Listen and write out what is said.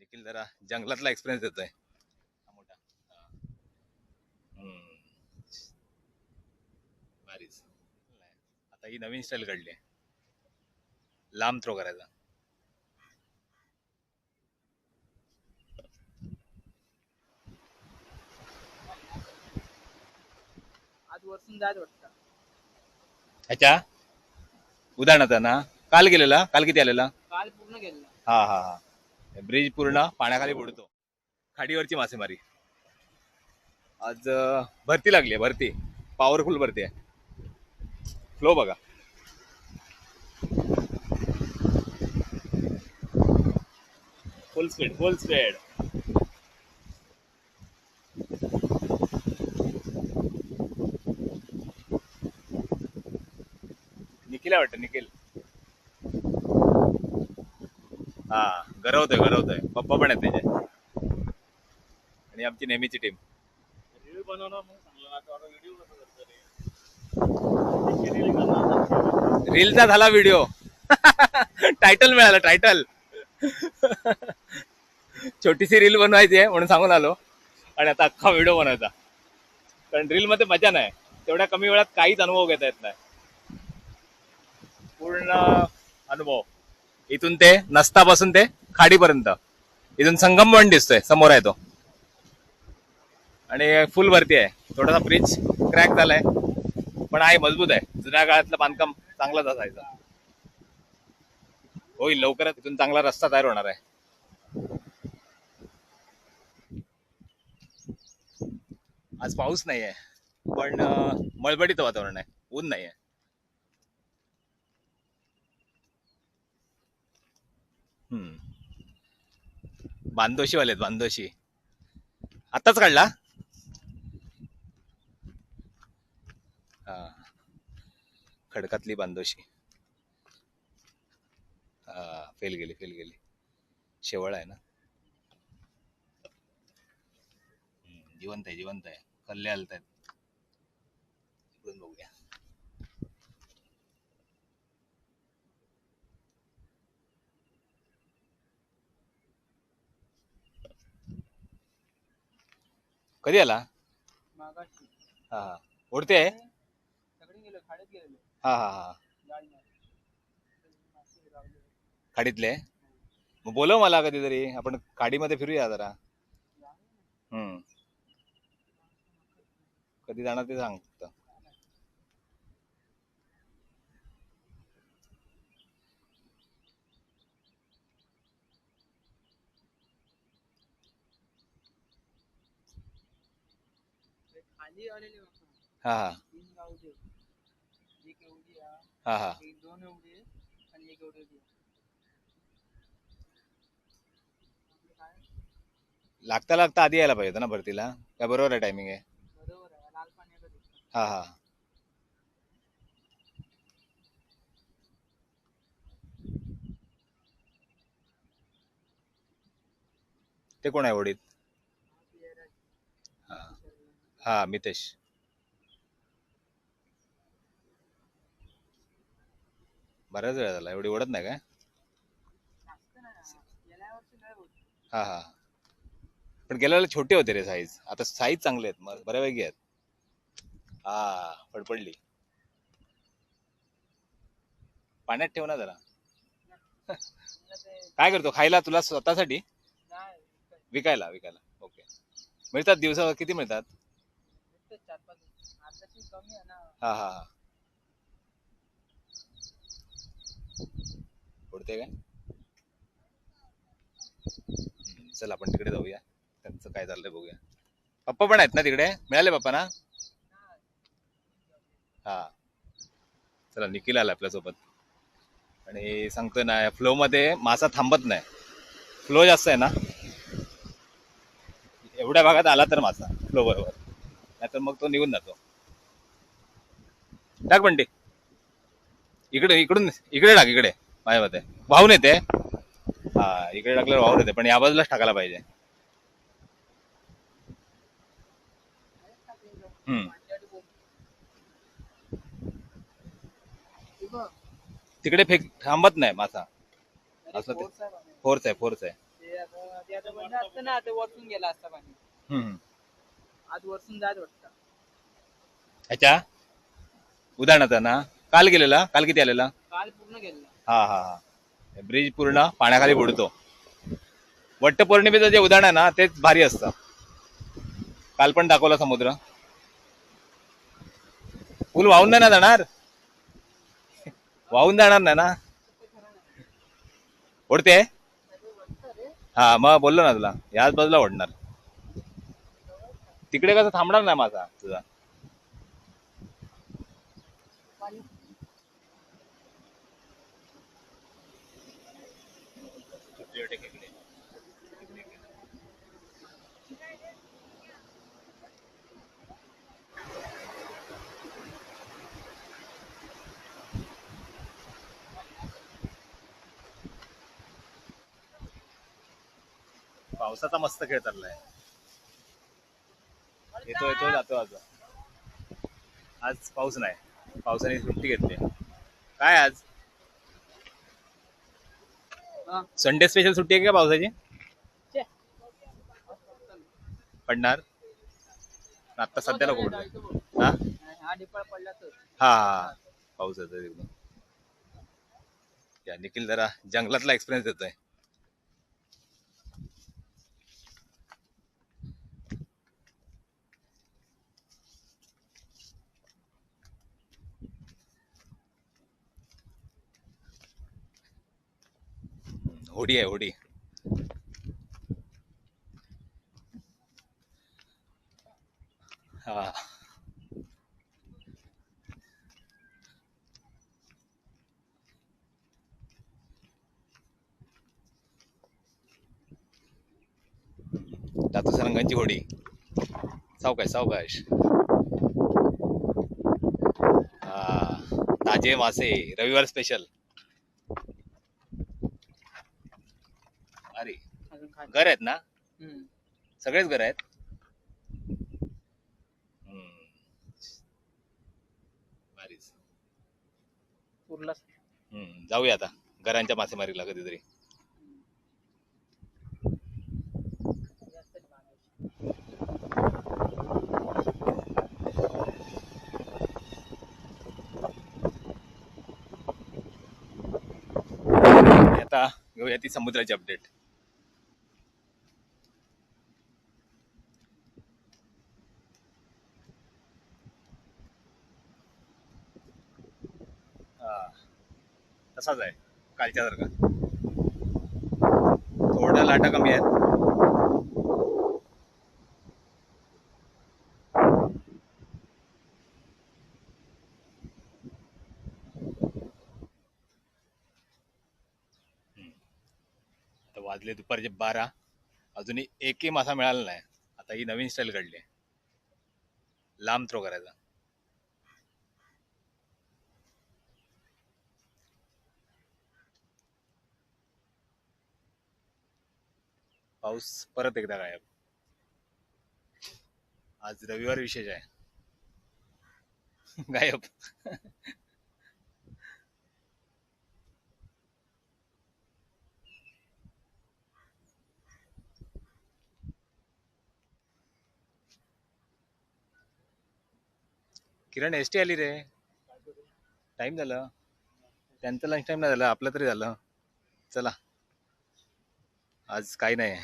निखिल जरा जंगलातला एक्सपिरियन्स देतोय. हा मोठा. भारीच. आता ही नवीन स्टाईल काढली आहे लांब थ्रो करायचा. आज वरसून जायचं वाटतं ह्याच्या उदाहरणार्थ ना काल गेलेला? काल किती आलेला? काल पूर्ण गेलेला. हा हा हा. ब्रिज पूर्ण पाण्याखाली बुडतो. खाडीवरची मासेमारी. आज भरती लागली आहे भरती. पॉवरफुल भरती आहे. फ्लो बघा. Full speed full speed Nikhil आहे वाटतं निखिल. हा. गरवतोय गरवतोय. पप्पा पण आहेत त्याचे. आणि आमची नेहमीची टीम रीलचा झाला व्हिडिओ टायटल मिळालं टायटल छोटीशी रील बनवायची आहे म्हणून सांगून आलो. आणि आता अख्खा व्हिडिओ बनवायचा. कारण रील मध्ये मजा नाही. तेवढ्या कमी वेळात काहीच अनुभव घेता येत नाही. पूर्ण अनुभव. इथून ते नसतापासून ते खाडीपर्यंत. इथून संगम पण दिसतोय समोर आहे तो. आणि फुल वरती आहे. थोडासा ब्रिज क्रॅक झालाय. पण आहे मजबूत आहे. जुन्या काळातलं बांधकाम चांगलाच असायचं. होईल लवकरच इथून चांगला रस्ता तयार होणार आहे. आज पाऊस नाही आहे पण मळबडीचं वातावरण आहे. ऊन नाहीये. हम्म. बांदोशीवाले आहेत, बांदोशी. आताच काढला? हा. खडकातली बांदोशी. हा फेल गेली फेल गेली. शेवळ आहे ना? जिवंत आहे जिवंत आहे. कल्ले आलत आहेत बघूया. कधी आला? मागाशी. हा हा. ओढते आहे? सगळे गेलो खाडीत गेलेलो. हा हा हा. जाळी मारून. मासे लावले. खाडीतले? मग बोलव मला कधीतरी. आपण खाडीमध्ये फिरूया जरा. हम्म. कधी जाणार ते सांग फक्त हा हा. हा हा? लागता लागता आधी यायला पाहिजे होतं ना भरतीला. काय बरोबर आहे टायमिंग आहे? हा हा. ते कोण आहे ओढीत? हा हा मितेश. बऱ्याच वेळा झाला एवढी ओढत नाही काय. हा हा. पण गेल्या वेळेला छोटे होते रे साईज आता साईज चांगले आहेत म- बऱ्यापैकी आहेत. हा पडपडली पाण्यात ठेव ना जरा. काय करतो खायला तुला स्वतःसाठी. विकायला. विकायला ओके. मिळतात दिवसा किती मिळतात विकतात चार पाच आताची कमी आहे ना हा हा हा. काय? चल आपण तिकडे जाऊया. त्यांचं काय चाललंय बघूया. पप्पा पण आहेत ना तिकडे? मिळाले पप्पा ना? हा. चला निखिल आला आपल्यासोबत आणि सांगतोय ना या फ्लो मध्ये मासा थांबत नाही. फ्लो जास्त आहे ना? एवढ्या भागात आला तर मासा फ्लो बरोबर. नाहीतर मग तो निघून जातो. टाक बंटी इकडे इकडून इकडे टाक इकडे. माझ्या मते. वाहून येते. हा इकडे टाकल्यावर वाहून येते पण या बाजूलाच टाकायला पाहिजे. तिकडे फेक थांबत नाही मासा. असं ते-. फोर्स आहे फोर्स आहे. गेला असता हम्म. आज वरतून जात वाटतं. ह्याच्या उदाहरणार्थ ना काल गेलेला? काल किती आलेला? काल पूर्ण गेला हा हा हा. ब्रिज पूर्ण पाण्याखाली बुडतो. वट्ट पौर्णिमेचं जे उदाहरण आहे ना तेच भारी असतं. काल पण दाखवला समुद्र. पूल वाहून नाही ना जाणार? वाहून जाणार नाही ना? ओढते? हा मग बोललो ना तुला. याच बाजूला ओढणार. तिकडे कसं थांबणार नाही माझा तुझा. पावसाचा मस्त खेळ चाललाय. येतो येतो जातो आता आज पाऊस नाही. पावसाने सुट्टी घेतली. काय आज. संडे स्पेशल सुट्टी आहे का पावसाची. पडणार. आता सध्याला कुठं. हा? हा पाऊस येतोय एकदम. या निखिल जरा जंगलातला एक्सपिरियन्स येतोय होडी आहे होडी हा. दातू सरंगांची होडी. सावकाश सावकाश. ताजे मासे रविवार स्पेशल घर आहेत ना? हम्म. सगळेच घर आहेत? हम्म. भारीच. उरलाच हम्म, जाऊया आता घरांच्या मासेमारीला कधीतरी. आणि आता घेऊया ती समुद्राची अपडेट तसाच आहे कालच्या सारखा. थोड्या लाटा कमी आहेत. आता वाजले दुपारचे बारा. अजूनही एकही मासा मिळाला नाही. आता ही नवीन स्टाईल काढली आहे. लांब थ्रो करायचा. पाऊस परत एकदा गायब. आज रविवार विशेष आहे. गायब. किरण एस टी आली रे. टाइम झालं. त्यांचं लंच टाइम नाही झालं. आपलं तरी झालं. चला. आज काही नाही.